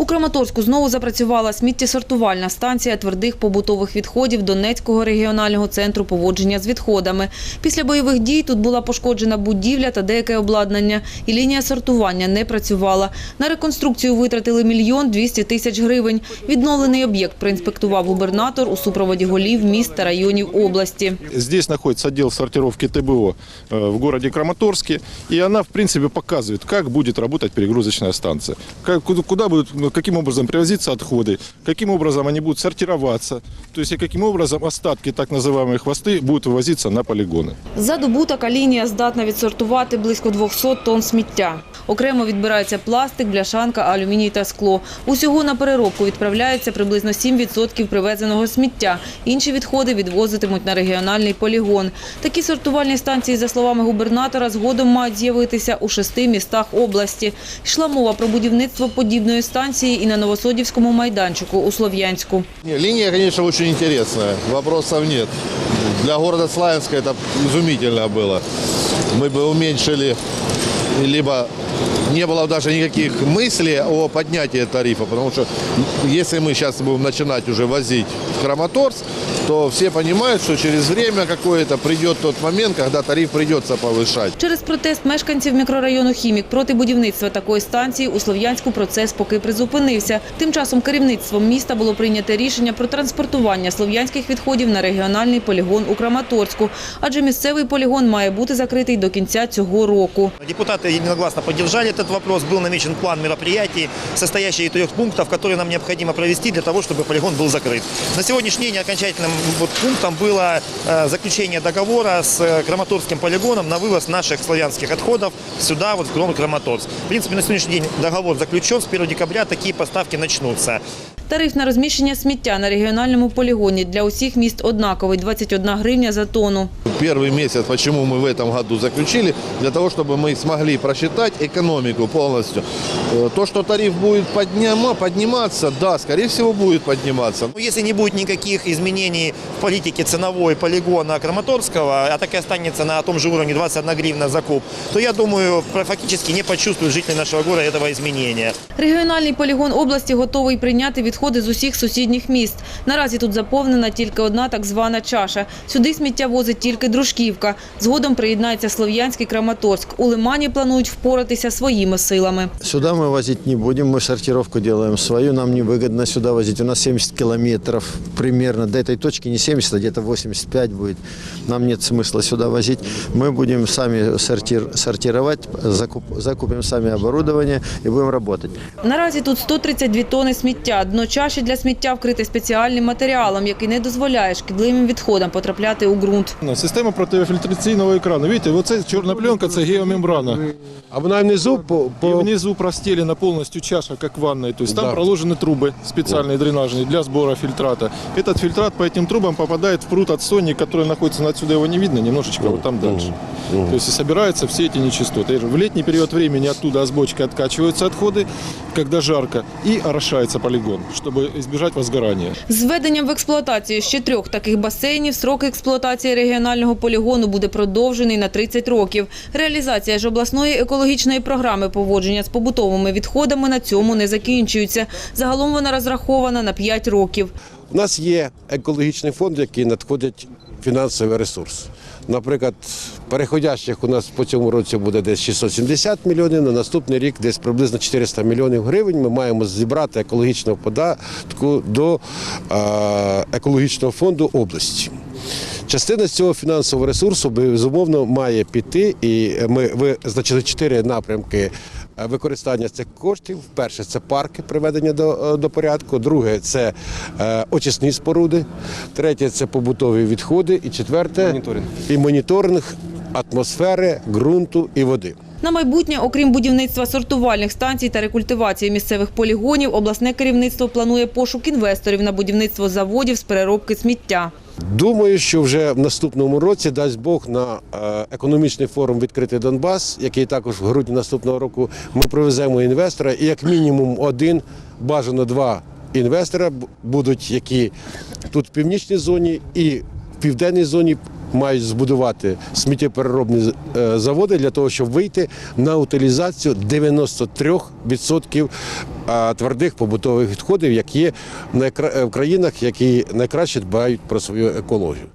У Краматорську знову запрацювала сміттєсортувальна станція твердих побутових відходів Донецького регіонального центру поводження з відходами. Після бойових дій тут була пошкоджена будівля та деяке обладнання, і лінія сортування не працювала. На реконструкцію витратили мільйон двісті тисяч гривень. Відновлений об'єкт проінспектував губернатор у супроводі голів міст та районів області. Здесь находится отдел сортировки ТБО э, в городе Краматорске, и она, в принципе, показывает, как будет работать перегрузочная станция, как, куда, куда будут, ну, каким образом привозиться отходы, каким образом они будут сортироваться, то есть и каким образом остатки, так называемые хвосты, будут вывозиться на полигоны. За добу така лінія здатна відсортувати близько 200 тонн сміття. Окремо відбирається пластик, бляшанка, алюміній та скло. Усього на переробку відправляється приблизно 7% привезеного сміття. Інші відходи відвозитимуть на регіональний полігон. Такі сортувальні станції, за словами губернатора, згодом мають з'явитися у шести містах області. Йшла мова про будівництво подібної станції і на Новосодівському майданчику у Слов'янську. Не, линия, конечно, очень интересная, вопросов нет. Для города Славянска это изумительно было. Мы бы уменьшили, Liba. не было даже никаких мыслей о поднятии тарифа, потому что если мы сейчас будем начинать уже возить в Краматорск, то все понимают, что через время какое-то придет тот момент, когда тариф придется повышать. Через протест мешканців мікрорайону Хімік проти будівництва такої станції у Слов'янську процес поки призупинився. Тим часом керівництвом міста було прийнято рішення про транспортування слов'янських відходів на регіональний полігон у Краматорську, адже місцевий полігон має бути закритий до кінця цього року. Депутаты единогласно поддержали этот вопрос. Был намечен план мероприятий, состоящий из трех пунктов, которые нам необходимо провести для того, чтобы полигон был закрыт. На сегодняшний день окончательным вот пунктом было э, заключение договора с э, Краматорским полигоном на вывоз наших славянских отходов сюда, вот в Кром Краматорск. В принципе, на сегодняшний день договор заключен. С 1 декабря такие поставки начнутся. Тариф на розміщення сміття на регіональному полігоні для усіх міст однаковий – 21 гривня за тонну. Первый месяц, почему мы в этом году заключили, для того, чтобы мы смогли просчитать экономику полностью. Э, То, что тариф будет подняма, подниматься, да, скорее всего, будет подниматься. Ну, Если не будет никаких изменений в политике ценовой полигона Краматорского, а так и останется на том же уровне 21 гривна за куб, то я думаю, фактически не почувствуют жители нашего города этого изменения. Регіональний полігон області готовий прийняти відходи з усіх сусідніх міст. Наразі тут заповнена тільки одна так звана чаша. Сюди сміття возить тільки Дружківка. Згодом приєднається Слов'янський Краматорськ. У Лимані планують впоратися своїми силами. Сюда мы возить не будем, мы сортировку делаем свою, нам невыгодно сюда возить. У нас 70 километров примерно, до этой точки не 70, а где-то 85 будет. Нам нет смысла сюда возить. Мы будем сами сортир, сортировать, закуп, закупим сами оборудование и будем работать. Наразі тут 132 тони сміття. Дно чаші для сміття вкрите спеціальним матеріалом, який не дозволяє шкідливим відходам потрапляти у ґрунт. Ну, Система противофільтраційного екрану. Видите, оце чорна пленка, це геомембрана. А вона внизу по, И по... внизу простелена полностью чаша, как ванная. То есть там Да. проложены трубы специальные дренажные для сбора фильтрата. Этот фильтрат по этим трубам попадает в пруд отстойник, который находится ну, отсюда его не видно, немножечко вот там дальше. То есть и собираются все эти нечистоты. И В летний период времени оттуда с бочки откачиваются отходы, когда жарко, и орошается полигон, чтобы избежать возгорания. З введенням в експлуатацію ще трьох таких басейнів срок експлуатації регіонального полігону буде продовжений на 30 років. Реалізація ж обласної екологічної програми поводження з побутовими відходами на цьому не закінчується. Загалом вона розрахована на 5 років. У нас є екологічний фонд, який надходить фінансовий ресурс. Наприклад, переходящих у нас по цьому році буде десь 670 мільйонів, на наступний рік десь приблизно 400 мільйонів гривень. Ми маємо зібрати екологічного податку до е, екологічного фонду області. Частина з цього фінансового ресурсу безумовно має піти, і ми визначили чотири напрямки е, використання цих коштів. Перше це парки приведення до, е, до порядку. Друге це е, очисні споруди. Третє це побутові відходи. І четверте моніторинг. і моніторинг атмосфери, ґрунту і води. На майбутнє, окрім будівництва сортувальних станцій та рекультивації місцевих полігонів, обласне керівництво планує пошук інвесторів на будівництво заводів з переробки сміття. Думаю, що вже в наступному році дасть Бог на е, економічний форум відкритий Донбас, який також в грудні наступного року ми привеземо інвестора, і як мінімум один, бажано два інвестора будуть, які тут в північній зоні і в південній зоні мають збудувати сміттєпереробні е, заводи для того, щоб вийти на утилізацію 93% а, твердих побутових відходів, які найкра- в країнах, які найкраще дбають про свою екологію.